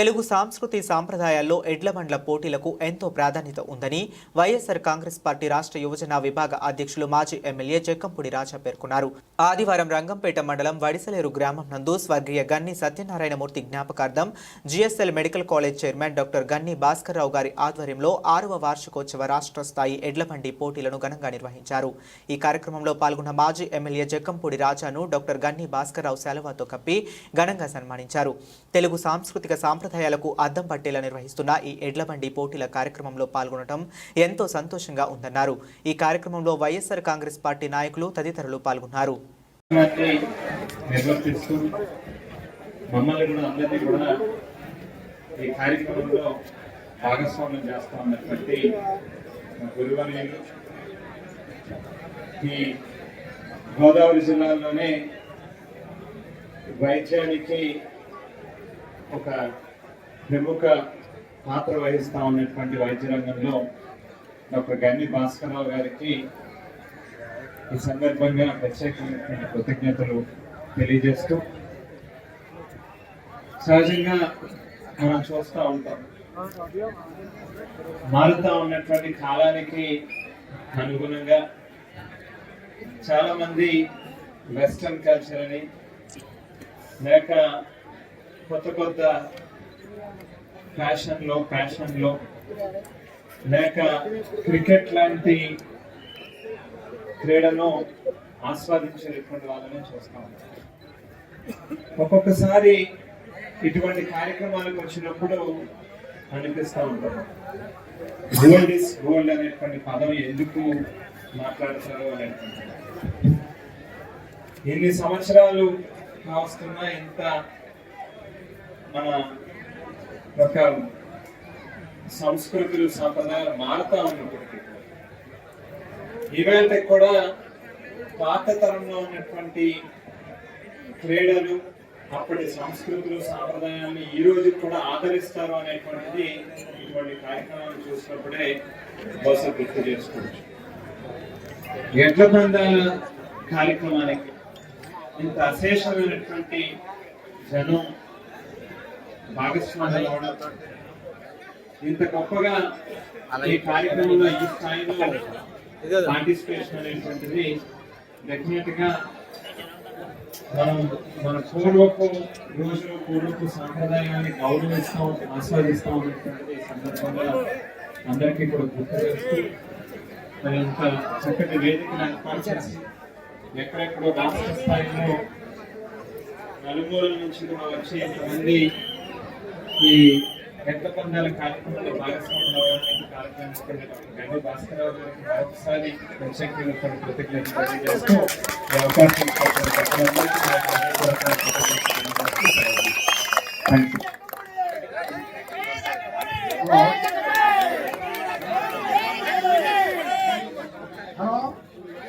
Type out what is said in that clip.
తెలుగు సాంస్కృతి సాంప్రదాయాల్లో ఎడ్లబండ్ల పోటీలకు ఎంతో ప్రాధాన్యత ఉందని వైఎస్ఆర్ కాంగ్రెస్ పార్టీ రాష్ట్ర యువజన విభాగ అధ్యక్షులు మాజీ ఎమ్మెల్యే జక్కంపూడి రాజా పేర్కొన్నారు. ఆదివారం రంగంపేట మండలం వడిసలేరు గ్రామం నందు స్వర్గీయ గన్ని సత్యనారాయణమూర్తి జ్ఞాపకార్థం GSL medical college chairman doctor Ganni Bhaskarrao గారి ఆధ్వర్యంలో ఆరవ వార్షికోత్సవ రాష్ట్ర స్థాయి ఎడ్లబండి పోటీలను ఘనంగా నిర్వహించారు. ఈ కార్యక్రమంలో పాల్గొన్న మాజీ ఎమ్మెల్యే జక్కంపూడి రాజాను డాక్టర్ గన్ని భాస్కర్రావు సెలవాతో కప్పి ఘనంగా సన్మానించారు. తెలుగు సాంస్కృతిక సాంప్రదాయాలకు అద్దం పట్టేలా నిర్వహిస్తున్న ఈ ఎడ్ల బండి పోటీల కార్యక్రమంలో పాల్గొనడం ఎంతో సంతోషంగా ఉందన్నారు. ఈ కార్యక్రమంలో వైఎస్ఆర్ కాంగ్రెస్ పార్టీ నాయకులు తదితరులు పాల్గొన్నారు. ఈ కార్యక్రమంలో భాగస్వామ్యం చేస్తా ఉన్నటువంటి గురువర్యులు ఈ గోదావరి జిల్లాలోనే వైద్యానికి ఒక ప్రముఖ పాత్ర వహిస్తూ ఉన్నటువంటి వైద్య రంగంలో డాక్టర్ గన్ని భాస్కరరావు గారికి ఈ సందర్భంగా ప్రత్యేకమైనటువంటి కృతజ్ఞతలు తెలియజేస్తూ సహజంగా మనం చూస్తూ ఉంటాం. మారుతూ ఉన్నటువంటి కాలానికి అనుగుణంగా చాలా మంది వెస్ట్రన్ కల్చర్ అని లేక కొత్త కొత్త ఫ్యాషన్లో ఫ్యాషన్లో. లేక క్రికెట్ లాంటి క్రీడను ఆస్వాదించేటువంటి వాళ్ళని చూస్తాం ఒక్కొక్కసారి ఇటువంటి కార్యక్రమాలకు వచ్చినప్పుడు అనిపిస్తూ ఉంటాం. గోల్డ్ ఇస్ గోల్డ్ అనేటువంటి పదం ఎందుకు మాట్లాడతారు అని ఎన్ని సంవత్సరాలు కావస్తున్నా ఎంత మన ఒక సంస్కృతులు సంప్రదాయాలు మారుతా ఉన్నప్పటికీ ఈవేళ కూడా పాత తరంలో ఉన్నటువంటి క్రీడలు అప్పటి సంస్కృతులు సాంప్రదాయాన్ని ఈ రోజు కూడా ఆదరిస్తారు అనేటువంటిది ఇటువంటి కార్యక్రమాలు చూసినప్పుడే బస్సు గుర్తు చేసుకోవచ్చు. ఎడ్ల పందాల కార్యక్రమానికి ఇంత అశేషమైనటువంటి జనం భాగస్వామ్యం అవడంతో ఇంత గొప్పగా ఈ కార్యక్రమంలో ఈ స్థాయిలో పార్టిసిపేషన్ అనేటువంటిది డెఫినెట్గా మనం మన పూర్వపు రోజులు పూర్వపు సాంప్రదాయాన్ని గౌరవిస్తాం ఆస్వాదిస్తాం అనేటువంటిది ఈ సందర్భంగా అందరికీ కూడా గుర్తు చేస్తూ మరి ఇంత చక్కటి వేదికను ఏర్పాటు చేసి ఎక్కడెక్కడో రాష్ట్ర స్థాయిలో నలుమూలల నుంచి కూడా వచ్చి ఇంతమంది ఈ పెద్ద పందాల కార్యక్రమంలో భాగస్వాములు అవ్వడానికి కార్యక్రమానికి గండి భాస్కరరావు గారికి మరొకసారి ప్రత్యేకంగా కృతజ్ఞతలు తెలియజేస్తూ ఈ అవకాశం ఇచ్చినటువంటి పెద్దలందరికీ